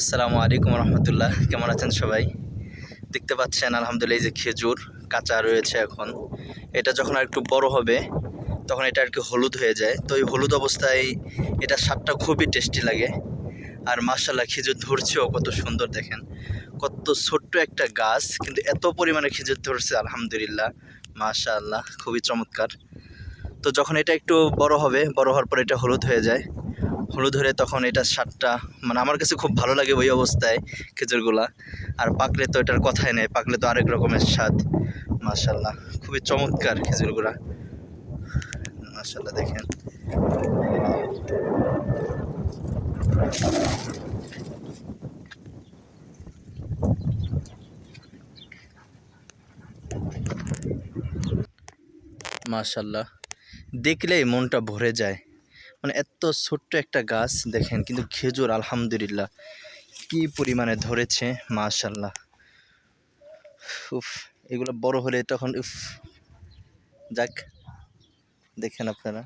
আসসালামু আলাইকুম রহমতুল্লাহ। কেমন আছেন সবাই? দেখতে পাচ্ছেন আলহামদুলিল্লাহ এই যে খেজুর কাঁচা রয়েছে এখন। এটা যখন আর একটু বড় হবে, তখন এটা আর কি হলুদ হয়ে যায়। তো এই হলুদ অবস্থায় এটা স্বাদটা খুবই টেস্টি লাগে। আর মার্শাল্লাহ খেজুর ধরছেও কত সুন্দর দেখেন। কত ছোট্ট একটা গাছ, কিন্তু এত পরিমাণে খেজুর ধরছে, আলহামদুলিল্লাহ। মাশাআল্লাহ, খুবই চমৎকার। তো যখন এটা একটু বড় হবে, বড় হওয়ার পর এটা হলুদ হয়ে যায়। হলুদ হলে তখন এটার স্বাদটা মানে আমার কাছে খুব ভালো লাগে ওই অবস্থায় খেজুরগুলা। আর পাকলে তো এটার কথাই নেই, পাকলে তো আরেক রকমের স্বাদ। মাশাল্লাহ খুবই চমৎকার খেজুরগুলা। মাশাল্লাহ দেখেন। মাশাল্লাহ দেখলেই মনটা ভরে যায়। মানে এত ছোট্ট একটা গাছ দেখেন, কিন্তু খেজুর, আলহামদুলিল্লাহ। কি পরিমাণে ধরেছে মাশাল্লাহ উফ, এগুলো বড় হলে তখন উফ। যাক, দেখেন আপনারা।